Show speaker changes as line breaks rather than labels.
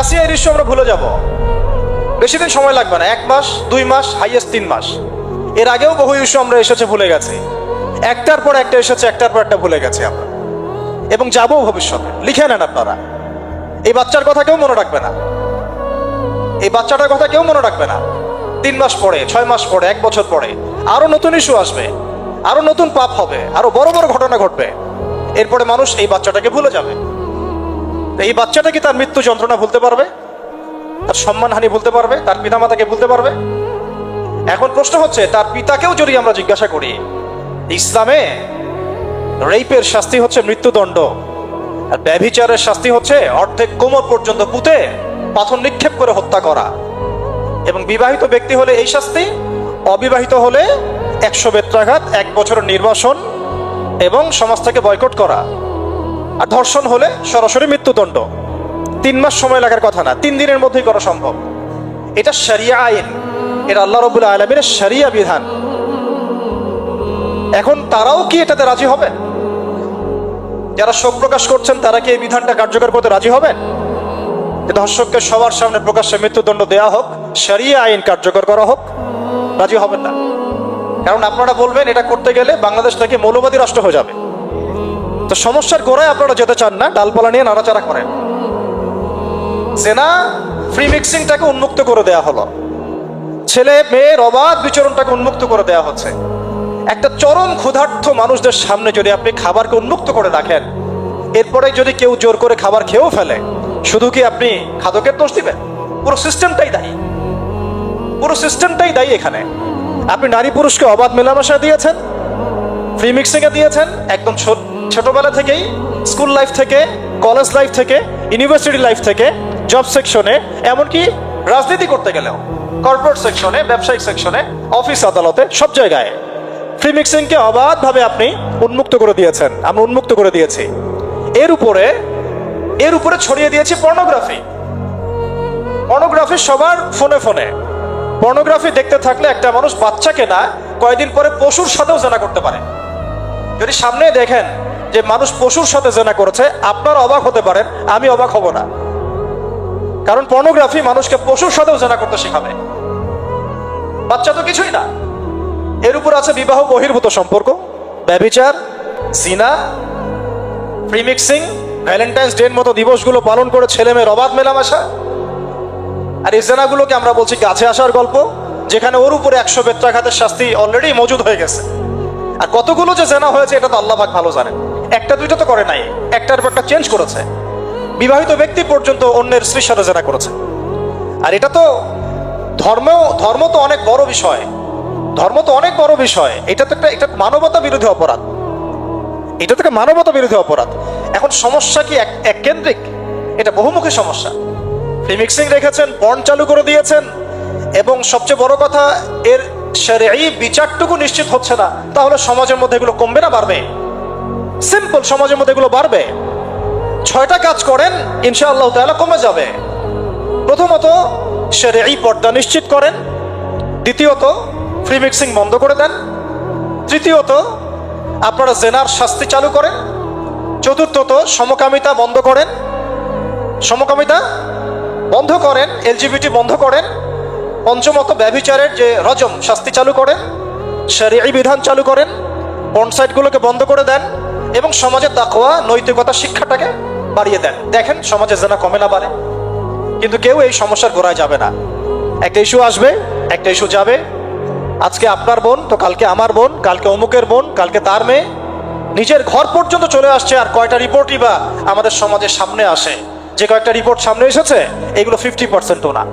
আসিয়া এই ইস্যু আমরা ভুলে যাব। বেশি দিন সময় লাগবে না। এক মাস, দুই মাস হাইয়েস্ট তিন মাস। এর আগেও বহু ইস্যু আমরা এসেছে, ভুলে গেছি। একটার পর একটা এসেছে, একটার পর একটা ভুলে গেছি আমরা। এবং যাব ভবিষ্যতে। লিখে নেন আপনারা। এই বাচ্চার কথা কেউ মনে রাখবে না। এই বাচ্চাটার কথা কেউ মনে রাখবে না। তিন মাস পরে, ছয় মাস পরে, এক বছর পরে আরও নতুন ইস্যু আসবে। আরও নতুন পাপ হবে। আরও বড় বড় ঘটনা ঘটবে। এরপরে মানুষ এই বাচ্চাটাকে ভুলে যাবে। এই বাচ্চাটা কি তার মৃত্যু যন্ত্রণা ভুলতে পারবে? তার সম্মানহানি ভুলতে পারবে? তার পিতামাতাকে ভুলতে পারবে? এখন প্রশ্ন হচ্ছে, তার পিতাকেও যদি আমরা জিজ্ঞাসা করি, ইসলামে রেপের শাস্তি হচ্ছে মৃত্যুদণ্ড, আর ব্যভিচারের শাস্তি হচ্ছে অর্ধেক কোমর পর্যন্ত পুঁতে পাথর নিক্ষেপ করে হত্যা করা। এবং বিবাহিত ব্যক্তি হলে এই শাস্তি, অবিবাহিত হলে একশো বেত্রাঘাত, এক বছরের নির্বাসন এবং সমাজ থেকে বয়কট করা। আর ধর্ষণ হলে সরাসরি মৃত্যুদণ্ড। তিন মাস সময় লাগার কথা না, তিন দিনের মধ্যেই করা সম্ভব। এটা শরিয়া আইন, এটা আল্লাহ রবুল্লা আলমীর শরিয়া বিধান। এখন তারাও কি এটাতে রাজি হবে যারা শোক প্রকাশ করছেন, তারা কি এই বিধানটা কার্যকর করতে রাজি হবেন? ধর্ষককে সবার সামনে প্রকাশ্যে মৃত্যুদণ্ড দেওয়া হোক সারিয়া আইন কার্যকর করা হোক, রাজি হবেন না। কারণ আপনারা বলবেন, এটা করতে গেলে বাংলাদেশ থেকে মৌলবাদী রাষ্ট্র হয়ে যাবে। তো সমস্যার গোড়ায় আপনারা যেতে চান না, ডালপালা নিয়ে নাড়াচাড়া করেন। জেনা ফ্রি মিক্সিংটাকে উন্মুক্ত করে দেয়া হলো। ছেলে, মেয়ের অবাধ বিচরণটাকে উন্মুক্ত করে দেয়া হচ্ছে। একটা চরম ক্ষুধার্থ মানুষদের সামনে যদি আপনি খাবারকে উন্মুক্ত করে রাখেন, এরপরে যদি কেউ জোর করে খাবার খেয়েও ফেলে, শুধু কি আপনি খাদকের দোষ দিবেন? পুরো সিস্টেমটাই দায়ী। পুরো সিস্টেমটাই দায়ী এখানে। আপনি নারী পুরুষকে অবাধ মেলামেশা দিয়েছেন ফ্রি মিক্সিং এ দিয়েছেন, একদম ছোটবেলা থেকেই স্কুল লাইফ থেকে কলেজ লাইফ থেকে ইউনিভার্সিটি লাইফ থেকে জব সেকশনে এমনকি রাজনীতি করতে গেলেও কর্পোরেট সেকশনে ব্যবসায়িক সেকশনে অফিস আদালতে, সব জায়গায় ফ্রি মিক্সিংকে অবাধভাবে আপনি উন্মুক্ত করে দিয়েছেন, আমরা উন্মুক্ত করে দিয়েছি। এর উপরে এর উপরে ছড়িয়ে দিয়েছি পর্নোগ্রাফি পর্নোগ্রাফি সবার ফোনে ফোনে পর্নোগ্রাফি দেখতে থাকলে একটা মানুষ বাচ্চাকে না কয়েকদিন পরে পশুর সাথেও জেনা করতে পারে। যদি সামনে দেখেন যে মানুষ পশুর সাথে জেনা করেছে, আপনার অবাক হতে পারেন, আমি অবাক হব না। কারণ পর্নোগ্রাফি মানুষকে পশুর সাথেও জেনা করতে শেখাবে। বাচ্চা তো কিছুই না। এর উপর আছে বিবাহ বহির্ভূত সম্পর্ক ব্যবিচার জিনা প্রিমিক্সিং ভ্যালেন্টাইন্স ডের মতো দিবসগুলো পালন করে ছেলে মেয়ের অবাধ মেলামেশা। আর এই জেনাগুলোকে আমরা বলছি গাছে আসার গল্প, যেখানে ওর উপরে একশো বেত্রাঘাতের শাস্তি অলরেডি মজুদ হয়ে গেছে। আর কতগুলো যে জেনা হয়েছে, এটা তো আল্লাহ পাক ভালো জানেন। একটা, দুইটা তো করে নাই, একটার একটা চেঞ্জ করেছে। বিবাহিত ব্যক্তি পর্যন্ত অন্যের স্ত্রীর সাথে জেনা করেছে। আর এটা তো ধর্ম ধর্ম তো অনেক বড় বিষয়। ধর্ম তো অনেক বড় বিষয়। এটা তো একটা, এটা মানবতা বিরোধী অপরাধ। এটা থেকে মানবতা বিরোধী অপরাধ। এখন সমস্যা কি এক কেন্দ্রিক? এটা বহুমুখী সমস্যা। প্রিমিক্সিং রেখেছেন পণ চালু করে দিয়েছেন, এবং সবচেয়ে বড় কথা, এর এই বিচারটুকু নিশ্চিত হচ্ছে না। তাহলে সমাজের মধ্যে এগুলো কমবে না, বাড়বে? সিম্পল সমাজের মধ্যে এগুলো বাড়বে। ছয়টা কাজ করেন, ইনশাআল্লাহ তাআলা কমে যাবে। প্রথমত এই পর্দা নিশ্চিত করেন। দ্বিতীয়ত ফ্রি মিক্সিং বন্ধ করে দেন। তৃতীয়ত, আপনারা জেনার শাস্তি চালু করেন। চতুর্থত, সমকামিতা বন্ধ করেন। সমকামিতা বন্ধ করেন, এলজিবিটি বন্ধ করেন। পঞ্চমত, ব্যভিচারের যে রজম, শাস্তি চালু করেন। শরিয়াই বিধান চালু করেন। পনসাইটগুলোকে বন্ধ করে দেন। এবং সমাজের তাকওয়া, নৈতিকতা, শিক্ষাটাকে বাড়িয়ে দেন। দেখেন, সমাজে জেনা কমে না পারে কিন্তু কেউ এই সমস্যার গোড়ায় যাবে না। একটা ইস্যু আসবে, একটা ইস্যু যাবে। আজকে আপনার বোন, তো কালকে আমার বোন, কালকে অমুকের বোন, কালকে তার মেয়ে। নিজের ঘর পর্যন্ত চলে আসছে আর কয়টা রিপোর্টই বা আমাদের সমাজের সামনে আসে। যে কয়েকটা রিপোর্ট সামনে এসেছে, এগুলো ফিফটি পার্সেন্টও না।